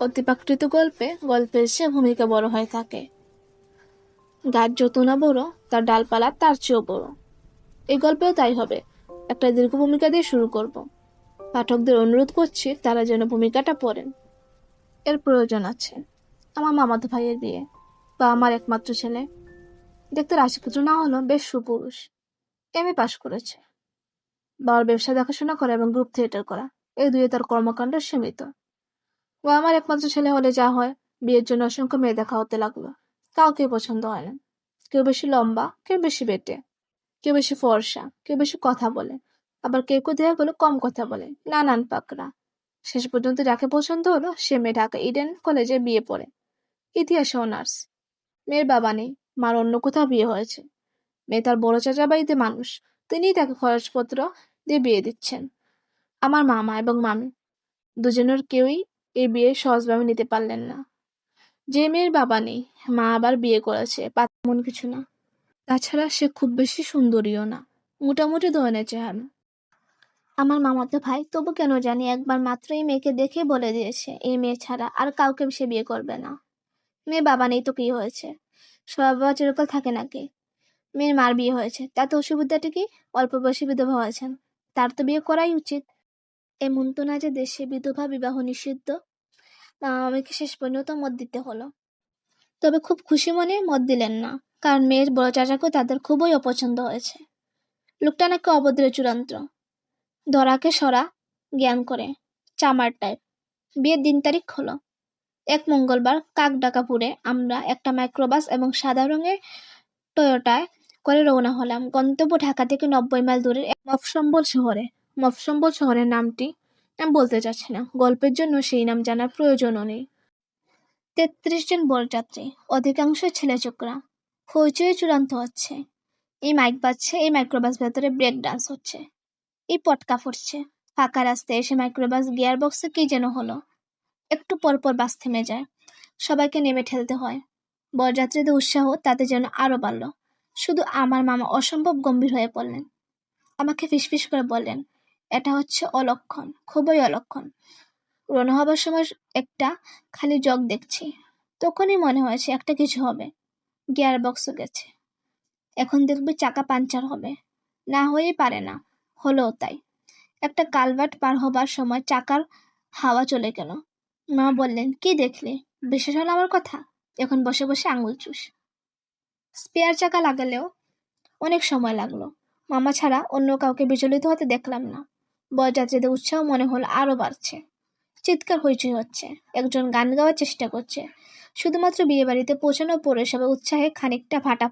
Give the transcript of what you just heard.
অতিপ্রাকৃত গল্পে গল্পের সে ভূমিকা বড় হয়ে থাকে। গাছ যত না বড়, তার ডালপালা তার চেয়েও বড়। এই গল্পেও তাই হবে। একটা দীর্ঘ ভূমিকা দিয়ে শুরু করব। পাঠকদের অনুরোধ করছি তারা যেন ভূমিকাটা পড়েন। এর প্রয়োজন আছে। আমার মামাতো ভাইয়ের বিয়ে বা আমার একমাত্র ছেলে। দেখতে রাশিপুত্র না হলেও বেশ সুপুরুষ। এম এ পাশ করেছে। বাবার ব্যবসা দেখাশোনা করা এবং গ্রুপ থিয়েটার করা। এই দুয়ে তার কর্মকাণ্ড সীমিত। ও আমার একমাত্র ছেলে হলে যা হয়, বিয়ের জন্য অসংখ্য মেয়ে দেখা হতে লাগল। কাউকে পছন্দ হয় না। কেউ বেশি লম্বা, কেউ বেশি বেটে, কেউ বেশি ফর্সা, কেউ বেশি কথা বলে। আবার কেউ কেউ দেখা গেলো কম কথা বলে, নানান পাকড়া। শেষ পর্যন্ত যাকে পছন্দ হলো, সে মেয়ে ঢাকা ইডেন কলেজে বিয়ে পড়ে। ইতিহাসে অনার্স মেয়ের বাবা নেই, মার অন্য কোথাও বিয়ে হয়েছে। মেয়ে তার বড় চাচা বাড়িতে মানুষ, তিনিই তাকে খরচপত্র দিয়ে বিয়ে দিচ্ছেন। আমার মামা এবং মামি, দুজনের কেউই এই বিয়ে সহজভাবে নিতে পারলেন না। যে মেয়ের বাবা নেই, মা আবার বিয়ে করেছে তেমন কিছু না। তাছাড়া সে খুব বেশি সুন্দরীও না, মোটামুটি ধরনের চেহারা। আমার মামাতো ভাই, তবু কেন জানি একবার মাত্র এই মেয়েকে দেখে বলে দিয়েছে, এই মেয়ে ছাড়া আর কাউকে সে বিয়ে করবে না। মেয়ে বাবা নেই তো কি হয়েছে? সব বাবা চিরকাল থাকে নাকি? মেয়ের মার বিয়ে হয়েছে, তাতে অসুবিধাটা কি? অল্প বয়সী বিধবা হয়েছেন, তার তো বিয়ে করাই উচিত। এমন তো না যে দেশে বিধবা বিবাহ নিষিদ্ধ। আমাকে শেষ পর্যন্ত মত দিতে হলো। তবে খুব খুশি মনে মত দিলেন না, কারণ মেয়ের বড় চাচাকেও তাদের খুবই অপছন্দ হয়েছে। লোকটা নাকি অভদ্রের চূড়ান্ত। ধরাকে সরা, জ্ঞান করে, চামার টাইপ বিয়ের দিন তারিখ হলো। এক মঙ্গলবার কাকডাকাপুরে আমরা একটা মাইক্রোবাস এবং সাদা রঙের টয়োটায় করে রওনা হলাম। গন্তব্য ঢাকা থেকে নব্বই মাইল দূরের মফসম্বল শহরে। মফসম্বল শহরের নামটি বলতে চাচ্ছি না। গল্পের জন্য সেই নাম জানার প্রয়োজনও নেই। তেত্রিশ জন বরযাত্রী অধিকাংশ ছেলে চোকরা হইচই চূড়ান্ত হচ্ছে। এই মাইক বাজছে, এই মাইক্রোবাস ভেতরে ব্রেক ডান্স হচ্ছে। এই পটকা ফুটছে। ফাঁকা রাস্তায় এসে মাইক্রোবাস গিয়ার বক্সে কি যেন হলো। একটু পর পর বাস থেমে যায়। সবাইকে নেমে ঠেলতে হয়। বরযাত্রীদের উৎসাহ তাতে যেন আরও বাড়ল। শুধু আমার মামা অসম্ভব গম্ভীর হয়ে পড়লেন। আমাকে ফিসফিস করে বললেন এটা হচ্ছে অলক্ষণ, খুবই অলক্ষণ। রওনা হবার সময় একটা খালি জগ দেখছি। তখনই মনে হয়েছে একটা কিছু হবে। গিয়ার বক্সও গেছে। এখন দেখবি চাকা পাঞ্চার হবে। না হয়েই পারে না, হলোও তাই। একটা কালভার্ট পার হবার সময় চাকার হাওয়া চলে গেল। মা বললেন, কি দেখলে? বিশ্বাস হলো আমার কথা? এখন বসে বসে আঙুল চুষ। স্পেয়ার চাকা লাগালেও অনেক সময় লাগল। মামা ছাড়া অন্য কাউকে বিচলিত হতে দেখলাম না। বরযাত্রীদের উৎসাহ মনে হল আরও বাড়ছে। চিৎকার হইচই হচ্ছে। একজন গান গাওয়ার চেষ্টা করছে। শুধুমাত্র বিয়েবাড়িতে পৌঁছানো সবাই উৎসাহে খানিকটা ফাটা